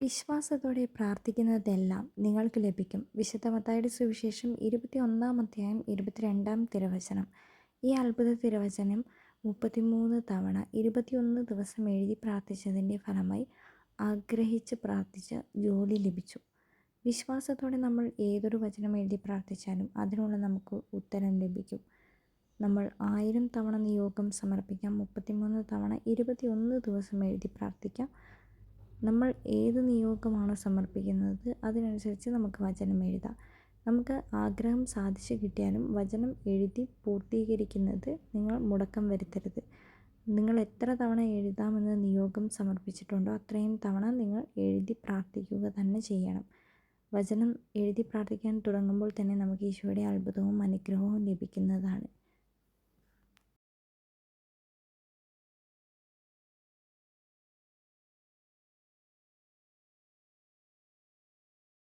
വിശ്വാസത്തോടെ പ്രാർത്ഥിക്കുന്നതെല്ലാം നിങ്ങൾക്ക് ലഭിക്കും. വിശുദ്ധ മത്തായിയുടെ സുവിശേഷം ഇരുപത്തി ഒന്നാം അധ്യായം ഇരുപത്തിരണ്ടാം തിരുവചനം. ഈ അത്ഭുത തിരുവചനം മുപ്പത്തിമൂന്ന് തവണ ഇരുപത്തിയൊന്ന് ദിവസം എഴുതി പ്രാർത്ഥിച്ചതിന്റെ ഫലമായി ആഗ്രഹിച്ച് പ്രാർത്ഥിച്ച് ജോലി ലഭിച്ചു. വിശ്വാസത്തോടെ നമ്മൾ ഏതൊരു വചനം എഴുതി പ്രാർത്ഥിച്ചാലും അതിനുള്ള നമുക്ക് ഉത്തരം ലഭിക്കും. നമ്മൾ ആയിരം തവണ നിയോഗം സമർപ്പിക്കാം. മുപ്പത്തിമൂന്ന് തവണ ഇരുപത്തിയൊന്ന് ദിവസം എഴുതി പ്രാർത്ഥിക്കാം. നമ്മൾ ഏത് നിയോഗമാണോ സമർപ്പിക്കുന്നത് അതിനനുസരിച്ച് നമുക്ക് വചനം എഴുതാം. നമുക്ക് ആഗ്രഹം സാധിച്ചു കിട്ടിയാലും വചനം എഴുതി പൂർത്തീകരിക്കുന്നത് നിങ്ങൾ മുടക്കം വരുത്തരുത്. നിങ്ങൾ എത്ര തവണ എഴുതാമെന്ന് നിയോഗം സമർപ്പിച്ചിട്ടുണ്ടോ അത്രയും തവണ നിങ്ങൾ എഴുതി പ്രാർത്ഥിക്കുക തന്നെ ചെയ്യണം. വചനം എഴുതി പ്രാർത്ഥിക്കാൻ തുടങ്ങുമ്പോൾ തന്നെ നമുക്ക് ഈശോയുടെ അത്ഭുതവും അനുഗ്രഹവും ലഭിക്കുന്നതാണ്.